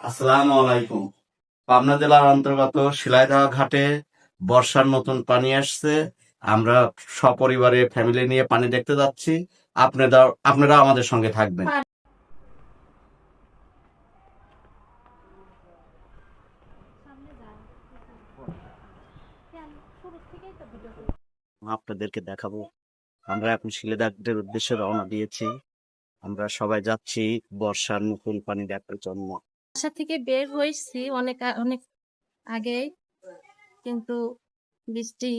আসসালামু আলাইকুম। পাবনা জেলার অন্তর্গত শিলাইদহ ঘাটে বর্ষার নতুন পানি আসছে। আমরা সপরিবারে ফ্যামিলি নিয়ে পানি দেখতে যাচ্ছি। আপনারা আপনারা আমাদের সঙ্গে থাকবেন। আপনাদেরকে দেখাবো। আমরা এখন শিলাইদহের উদ্দেশ্যে রওনা দিয়েছি। আমরা সবাই যাচ্ছি বর্ষার নতুন পানি দেখার জন্য। বাসা থেকে বের হয়েছি অনেক অনেক আগে কিন্তু বৃষ্টি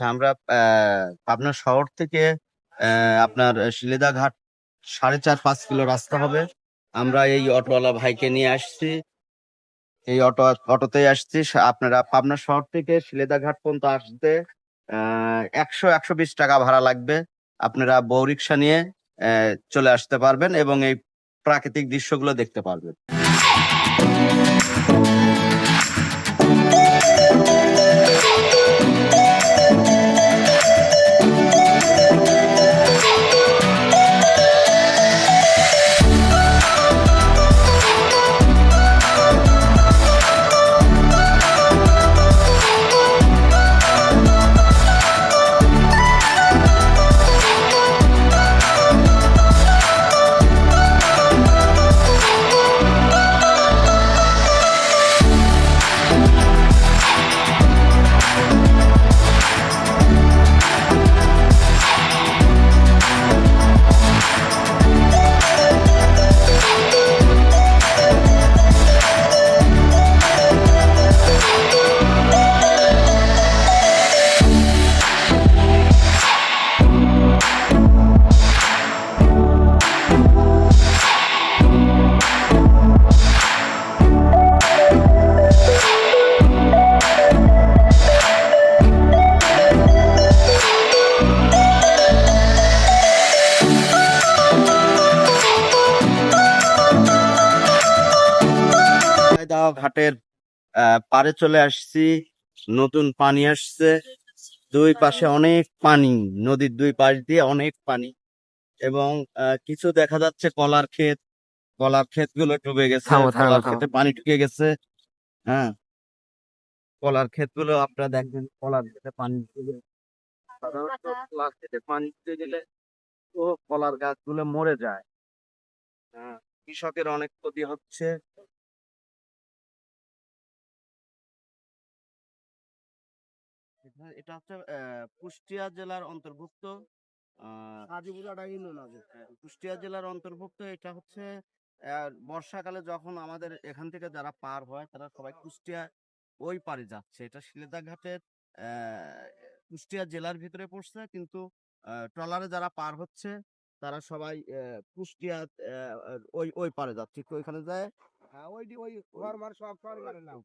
আচ্ছা আমরা পাবনা শহর থেকে আপনার শিলেদা ঘাট সাড়ে চার পাঁচ কিলো রাস্তা হবে। আমরা এই অটোওয়ালা ভাইকে নিয়ে আসছি। এই অটো অটোতে আসছি। আপনারা পাবনা শহর থেকে শিলেদা ঘাট পর্যন্ত আসতে একশো একশো বিশ টাকা ভাড়া লাগবে। আপনারা বউ রিক্সা নিয়ে চলে আসতে পারবেন এবং এই প্রাকৃতিক দৃশ্যগুলো দেখতে পারবেন। দাও ঘাটের আহ, পাড়ে চলে আসছি নতুন পানি আসছে দুই পাশে অনেক পানি নদীর দুই পাশ দিয়ে অনেক পানি এবং কিছু দেখা যাচ্ছে কলার ক্ষেত কলার ক্ষেতগুলো ডুবে গেছে কলার। ক্ষেতে পানি ঢুকে গেছে হ্যাঁ কলার ক্ষেতগুলো আপনারা দেখবেন কলার ক্ষেতে পানি ঢুকে গেছে। সাধারণত কলার ক্ষেতে পানি ঢুকে গেলে তো কলার গাছগুলো মরে যায় হ্যাঁ কৃষকের অনেক ক্ষতি হচ্ছে এটা- হচ্ছে কুষ্টিয়া জেলার অন্তর্ভুক্ত। হ্যাঁ, কুষ্টিয়া জেলার অন্তর্ভুক্ত এটা হচ্ছে বর্ষাকালে যখন আমাদের এখান থেকে যারা পার হয় তারা সবাই কুষ্টিয়া ওই পারে যাচ্ছে। এটা শিলেদা ঘাটের কুষ্টিয়া জেলার ভিতরে পড়ছে কিন্তু আহ, ট্রলারে যারা পার হচ্ছে তারা সবাই কুষ্টিয়া আহ, ওই ওই পারে যাচ্ছে। ওইখানে যায়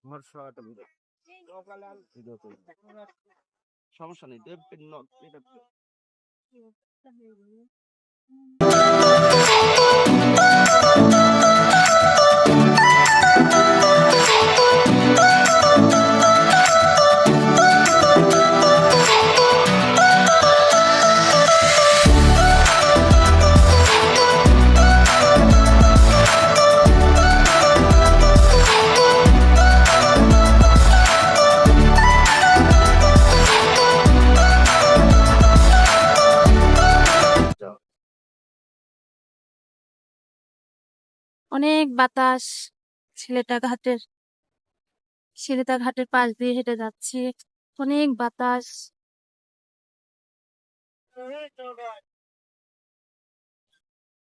ঘর সহ একটা ভিডিও ভিডিও করি। সমস্যা নেই। এটা অনেক বাতাস ছেলেটা ঘাটের ছেলেটা ঘাটের পাশ দিয়ে হেঁটে যাচ্ছে। অনেক বাতাস।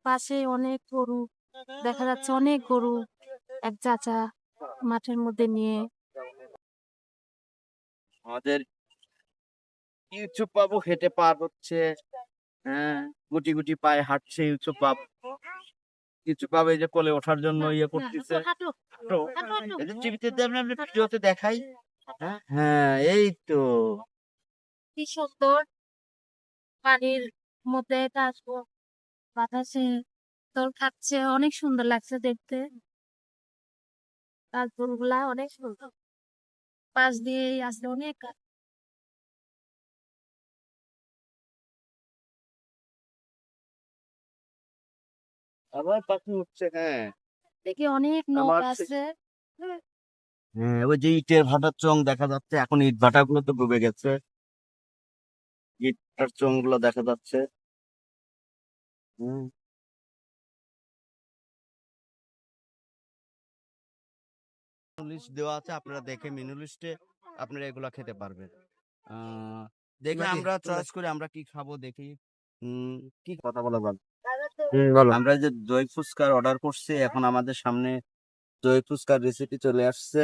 পাশে অনেক গরু, দেখা যাচ্ছে অনেক গরু, এক চাচা মাঠের মধ্যে নিয়ে। আমাদের ইউটিউব বাবু হেঁটে পার হচ্ছে। হ্যাঁ গুটি গুটি পায়ে হাঁটছে ইউটিউব বাবু। বাবু এই যে কোলে ওঠার জন্য ইয়ে করতেছে। হাঁটো, তো, হাঁটো, হাঁটো। এই যে টিভিতে ভিডিওতে দেখাই। হ্যাঁ, হ্যাঁ এই তো। কি সুন্দর। পানির মধ্যে গাছ বাতাসে তোর খাচ্ছে অনেক সুন্দর লাগছে দেখতে। গাছগুলা অনেক সুন্দর। পাশ দিয়ে আসলে অনেক আবার পাখি উঠছে হ্যাঁ। দেখি অনেক নৌকা আছে। হ্যাঁ। ওই যে ইটের ভাটার চং দেখা যাচ্ছে এখন ইট ভাটা গুলো তো ডুবে গেছে। ইট ভাটার চংগুলো দেখা যাচ্ছে। হুম। লিস্ট দেওয়া আছে আপনারা দেখে মেনু লিস্টে আপনারা এগুলা খেতে পারবেন। আহ, দেখে আমরা চয়েস করে আমরা কি খাব দেখি। উম, কি কথা বলা ভালো বলো আমরা যে দই ফুচকার অর্ডার করছি এখন আমাদের সামনে দই ফুচকার রেসিপি চলে আসছে।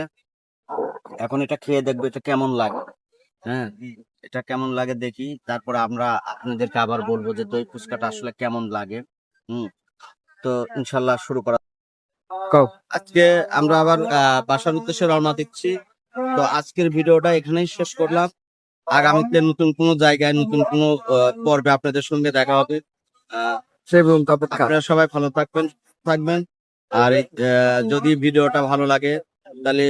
এখন এটা খেয়ে দেখব এটা কেমন লাগে। হ্যাঁ এটা কেমন লাগে দেখি। তারপরে আমরা আপনাদেরকে আবার বলব যে দই ফুচকাটা আসলে কেমন লাগে। হুম তো ইনশাল্লাহ শুরু করা আজকে আমরা আবার বাসার উদ্দেশ্যে রওনা দিচ্ছি। তো আজকের ভিডিওটা এখানেই শেষ করলাম। আগামীতে নতুন কোনো জায়গায় নতুন কোনো পর্বে আপনাদের সঙ্গে দেখা হবে। আহ, সেই আপনারা সবাই ভালো থাকবেন থাকবেন। আর যদি ভিডিওটা ভালো লাগে, তাহলে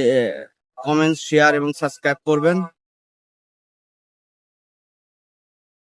কমেন্ট শেয়ার এবং সাবস্ক্রাইব করবেন।